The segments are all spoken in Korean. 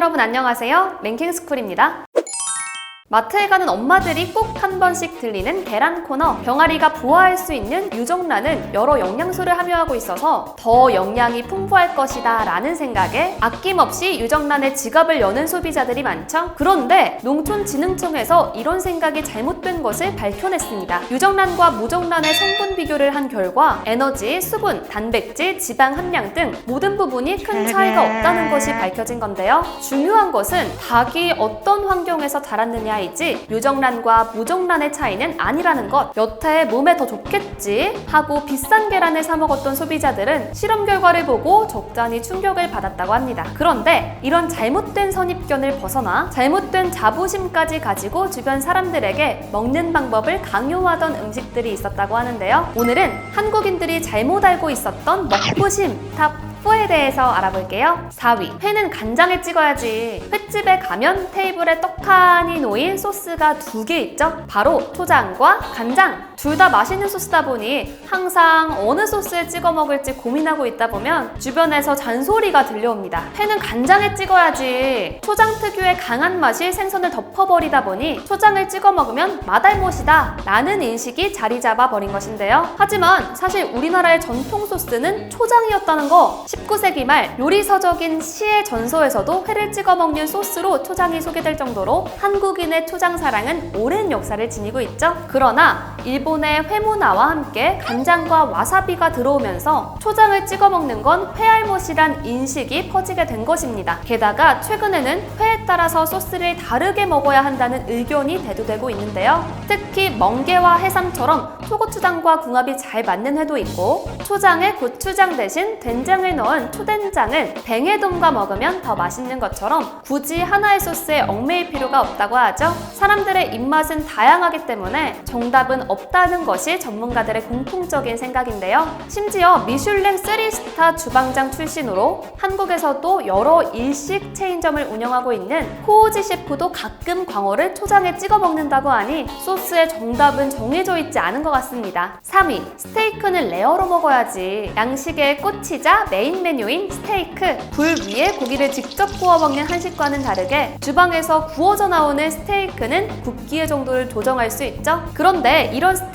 여러분 안녕하세요. 랭킹스쿨입니다. 마트에 가는 엄마들이 꼭 한 번씩 들리는 계란 코너. 병아리가 부화할 수 있는 유정란은 여러 영양소를 함유하고 있어서 더 영양이 풍부할 것이다 라는 생각에 아낌없이 유정란의 지갑을 여는 소비자들이 많죠. 그런데 농촌진흥청에서 이런 생각이 잘못된 것을 밝혀냈습니다. 유정란과 무정란의 성분 비교를 한 결과 에너지, 수분, 단백질, 지방 함량 등 모든 부분이 큰 차이가 없다는 것이 밝혀진 건데요. 중요한 것은 닭이 어떤 환경에서 자랐느냐 이지 유정란과 무정란의 차이는 아니라는 것. 여태 몸에 더 좋겠지 하고 비싼 계란을 사 먹었던 소비자들은 실험 결과를 보고 적잖이 충격을 받았다고 합니다. 그런데 이런 잘못된 선입견을 벗어나 잘못된 자부심까지 가지고 주변 사람들에게 먹는 방법을 강요하던 음식들이 있었다고 하는데요. 오늘은 한국인들이 잘못 알고 있었던 먹부심 탑 4에 대해서 알아볼게요. 4위. 회는 간장에 찍어야지. 횟집에 가면 테이블에 떡하니 놓인 소스가 두 개 있죠? 바로 초장과 간장. 둘 다 맛있는 소스다 보니 항상 어느 소스에 찍어 먹을지 고민하고 있다 보면 주변에서 잔소리가 들려옵니다. 회는 간장에 찍어야지. 초장 특유의 강한 맛이 생선을 덮어버리다 보니 초장을 찍어 먹으면 맛알못이다. 라는 인식이 자리 잡아 버린 것인데요. 하지만 사실 우리나라의 전통 소스는 초장이었다는 거 19세기 말 요리서적인 시의 전서에서도 회를 찍어 먹는 소스로 초장이 소개될 정도로 한국인의 초장 사랑은 오랜 역사를 지니고 있죠. 그러나 일본 의 회문화와 함께 간장과 와사비가 들어오면서 초장을 찍어 먹는 건 회알못이란 인식이 퍼지게 된 것입니다. 게다가 최근에는 회에 따라서 소스를 다르게 먹어야 한다는 의견이 대두되고 있는데요. 특히 멍게와 해삼처럼 초고추장과 궁합이 잘 맞는 회도 있고 초장에 고추장 대신 된장을 넣은 초된장을 뱅에돔과 먹으면 더 맛있는 것처럼 굳이 하나의 소스에 얽매일 필요가 없다고 하죠. 사람들의 입맛은 다양하기 때문에 정답은 없다 는 것이 전문가들의 공통적인 생각인데요. 심지어 미슐랭 3스타 주방장 출신으로 한국에서도 여러 일식 체인점을 운영하고 있는 코오지 셰프도 가끔 광어를 초장에 찍어 먹는다고 하니 소스의 정답은 정해져 있지 않은 것 같습니다. 3위, 스테이크는 레어로 먹어야지. 양식의 꽃이자 메인 메뉴인 스테이크. 불 위에 고기를 직접 구워 먹는 한식과는 다르게 주방에서 구워져 나오는 스테이크는 굽기의 정도를 조정할 수 있죠. 그런데 이런 스테이크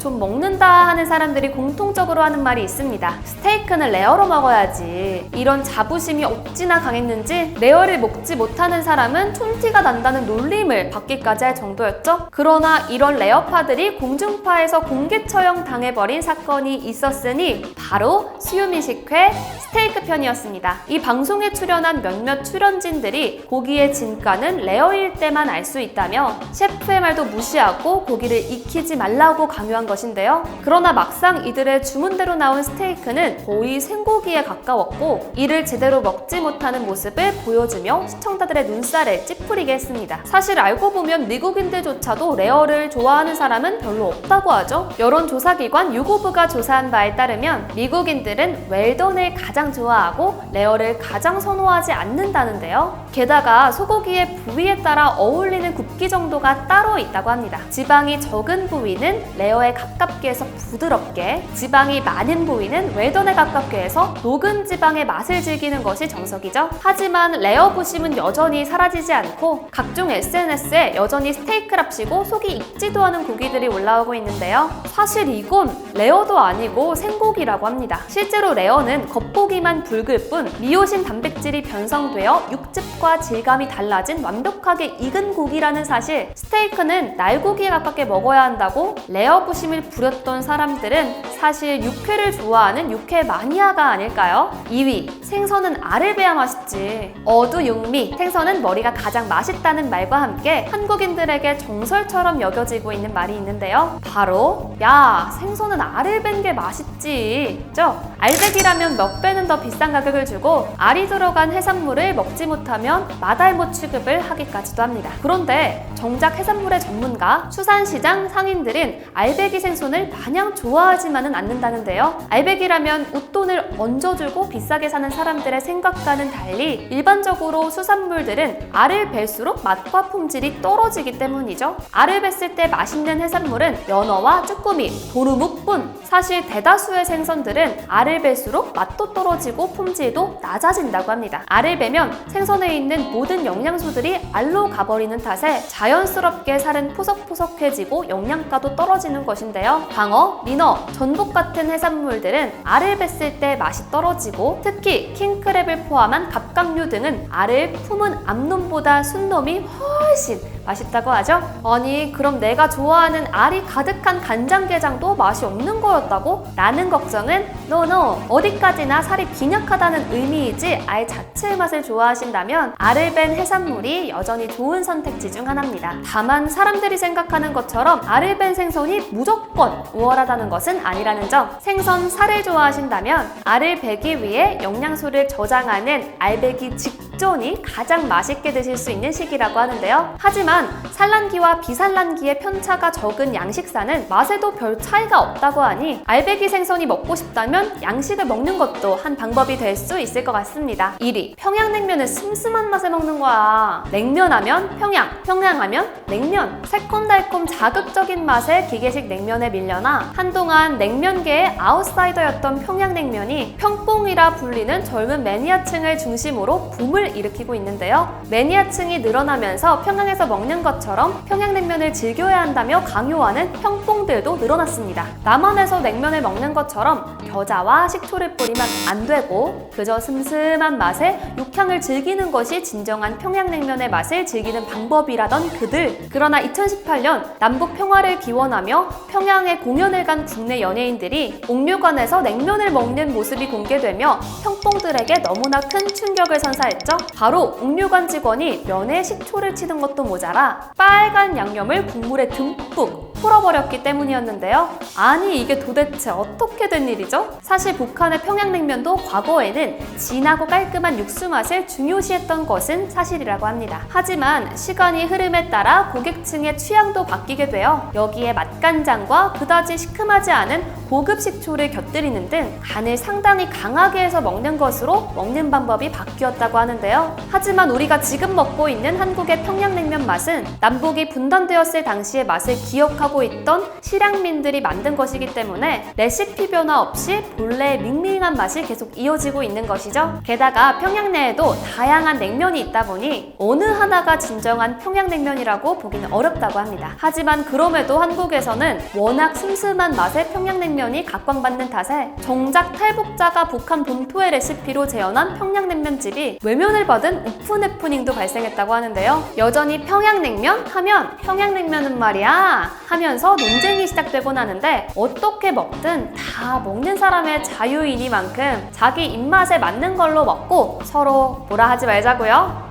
좀 먹는다 하는 사람들이 공통적으로 하는 말이 있습니다. 스테이크는 레어로 먹어야지. 이런 자부심이 어찌나 강했는지 레어를 먹지 못하는 사람은 촌티가 난다는 놀림을 받기까지 할 정도였죠. 그러나 이런 레어파들이 공중파에서 공개 처형 당해버린 사건이 있었으니 바로 수유미식회 스테이크 편이었습니다. 이 방송에 출연한 몇몇 출연진들이 고기의 진가는 레어일 때만 알 수 있다며 셰프의 말도 무시하고 고기를 익히지 말라 고 강요한 것인데요. 그러나 막상 이들의 주문대로 나온 스테이크는 거의 생고기에 가까웠고 이를 제대로 먹지 못하는 모습을 보여주며 시청자들의 눈살을 찌푸리게 했습니다. 사실 알고 보면 미국인들조차도 레어를 좋아하는 사람은 별로 없다고 하죠. 여론조사기관 유고브가 조사한 바에 따르면 미국인들은 웰던을 가장 좋아하고 레어를 가장 선호하지 않는다는데요. 게다가 소고기의 부위에 따라 어울리는 굽기 정도가 따로 있다고 합니다. 지방이 적은 부위 는 레어에 가깝게 해서 부드럽게, 지방이 많은 부위는 웰던에 가깝게 해서 녹은 지방의 맛을 즐기는 것이 정석이죠. 하지만 레어 부심은 여전히 사라지지 않고 각종 SNS에 여전히 스테이크랍시고 속이 익지도 않은 고기들이 올라오고 있는데요. 사실 이건 레어도 아니고 생고기라고 합니다. 실제로 레어는 겉보기만 붉을 뿐 미오신 단백질이 변성되어 육즙과 질감이 달라진 완벽하게 익은 고기라는 사실 스테이크는 날고기에 가깝게 먹어야 한다고 레어 부심을 부렸던 사람들은 사실 육회를 좋아하는 육회 마니아가 아닐까요? 2위 생선은 알을 베야 맛있지 어두 육미 생선은 머리가 가장 맛있다는 말과 함께 한국인들에게 정설처럼 여겨지고 있는 말이 있는데요 바로 야 생선은 알을 뺀 게 맛있지 죠 알배기라면 몇 배는 더 비싼 가격을 주고 알이 들어간 해산물을 먹지 못하면 마달못 취급을 하기까지도 합니다. 그런데 정작 해산물의 전문가, 수산시장 상인들이 사람들은 알배기 생선을 마냥 좋아하지만은 않는다는데요. 알배기라면 웃돈을 얹어주고 비싸게 사는 사람들의 생각과는 달리 일반적으로 수산물들은 알을 뵐수록 맛과 품질이 떨어지기 때문이죠. 알을 뱄을 때 맛있는 해산물은 연어와 쭈꾸미, 도루묵뿐. 사실 대다수의 생선들은 알을 뵐수록 맛도 떨어지고 품질도 낮아진다고 합니다. 알을 베면 생선에 있는 모든 영양소들이 알로 가버리는 탓에 자연스럽게 살은 푸석푸석해지고 영양가도 떨어지는 것인데요. 방어, 민어, 전복 같은 해산물들은 알을 뱄을 때 맛이 떨어지고 특히 킹크랩을 포함한 갑각류 등은 알을 품은 암놈보다 순놈이 훨씬 맛있다고 하죠? 아니 그럼 내가 좋아하는 알이 가득한 간장게장도 맛이 없는 거였다고? 라는 걱정은 노노 어디까지나 살이 빈약하다는 의미이지 알 자체의 맛을 좋아하신다면 알을 뺀 해산물이 여전히 좋은 선택지 중 하나입니다. 다만 사람들이 생각하는 것처럼 알을 뺀 생선이 무조건 우월하다는 것은 아니라는 점 생선 살을 좋아하신다면 알을 베기 위해 영양소를 저장하는 알배기 직 전이 가장 맛있게 드실 수 있는 시기라고 하는데요. 하지만 산란기와 비산란기의 편차가 적은 양식사는 맛에도 별 차이가 없다고 하니 알배기 생선이 먹고 싶다면 양식을 먹는 것도 한 방법이 될 수 있을 것 같습니다. 1위. 평양냉면을 슴슴한 맛에 먹는 거야. 냉면하면 평양, 평양하면 냉면. 새콤달콤 자극적인 맛의 기계식 냉면에 밀려나 한동안 냉면계의 아웃사이더였던 평양냉면이 평뽕이라 불리는 젊은 매니아층을 중심으로 붐을 일으키고 있는데요. 매니아층이 늘어나면서 평양에서 먹는 것처럼 평양냉면을 즐겨야 한다며 강요하는 평뽕들도 늘어났습니다. 남한에서 냉면을 먹는 것처럼 겨자와 식초를 뿌리면 안 되고 그저 슴슴한 맛에 육향을 즐기는 것이 진정한 평양냉면의 맛을 즐기는 방법이라던 그들. 그러나 2018년 남북 평화를 기원하며 평양에 공연을 간 국내 연예인들이 옥류관에서 냉면을 먹는 모습이 공개되며 평뽕들에게 너무나 큰 충격을 선사했죠. 바로 옥류관 직원이 면에 식초를 치는 것도 모자라 빨간 양념을 국물에 듬뿍 풀어버렸기 때문이었는데요. 아니 이게 도대체 어떻게 된 일이죠? 사실 북한의 평양냉면도 과거에는 진하고 깔끔한 육수 맛을 중요시했던 것은 사실이라고 합니다. 하지만 시간이 흐름에 따라 고객층의 취향도 바뀌게 되어 여기에 맛간장과 그다지 시큼하지 않은 고급 식초를 곁들이는 등 간을 상당히 강하게 해서 먹는 것으로 먹는 방법이 바뀌었다고 하는데요. 하지만 우리가 지금 먹고 있는 한국의 평양냉면 맛은 남북이 분단되었을 당시의 맛을 기억하고 있던 실향민들이 만든 것이기 때문에 레시피 변화 없이 본래의 밍밍한 맛이 계속 이어지고 있는 것이죠. 게다가 평양 내에도 다양한 냉면이 있다 보니 어느 하나가 진정한 평양냉면이라고 보기는 어렵다고 합니다. 하지만 그럼에도 한국에서는 워낙 슴슴한 맛의 평양냉면 이 각광받는 탓에 정작 탈북자가 북한 본토의 레시피로 재현한 평양냉면집이 외면을 받은 오픈 해프닝도 발생했다고 하는데요. 여전히 평양냉면 하면 평양냉면은 말이야 하면서 논쟁이 시작되곤 하는데 어떻게 먹든 다 먹는 사람의 자유이니만큼 자기 입맛에 맞는 걸로 먹고 서로 뭐라 하지 말자고요.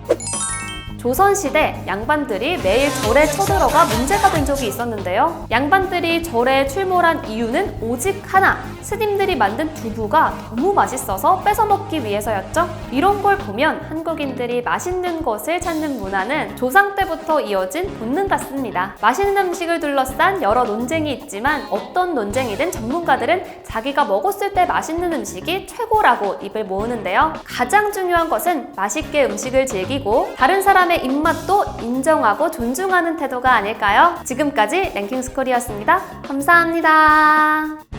조선시대 양반들이 매일 절에 쳐들어가 문제가 된 적이 있었는데요. 양반들이 절에 출몰한 이유는 오직 하나. 스님들이 만든 두부가 너무 맛있어서 뺏어먹기 위해서였죠. 이런 걸 보면 한국인들이 맛있는 것을 찾는 문화는 조상 때부터 이어진 본능 같습니다. 맛있는 음식을 둘러싼 여러 논쟁이 있지만 어떤 논쟁이든 전문가들은 자기가 먹었을 때 맛있는 음식이 최고라고 입을 모으는데요. 가장 중요한 것은 맛있게 음식을 즐기고 다른 사람 의 입맛도 인정하고 존중하는 태도가 아닐까요? 지금까지 랭킹스콜이었습니다. 감사합니다.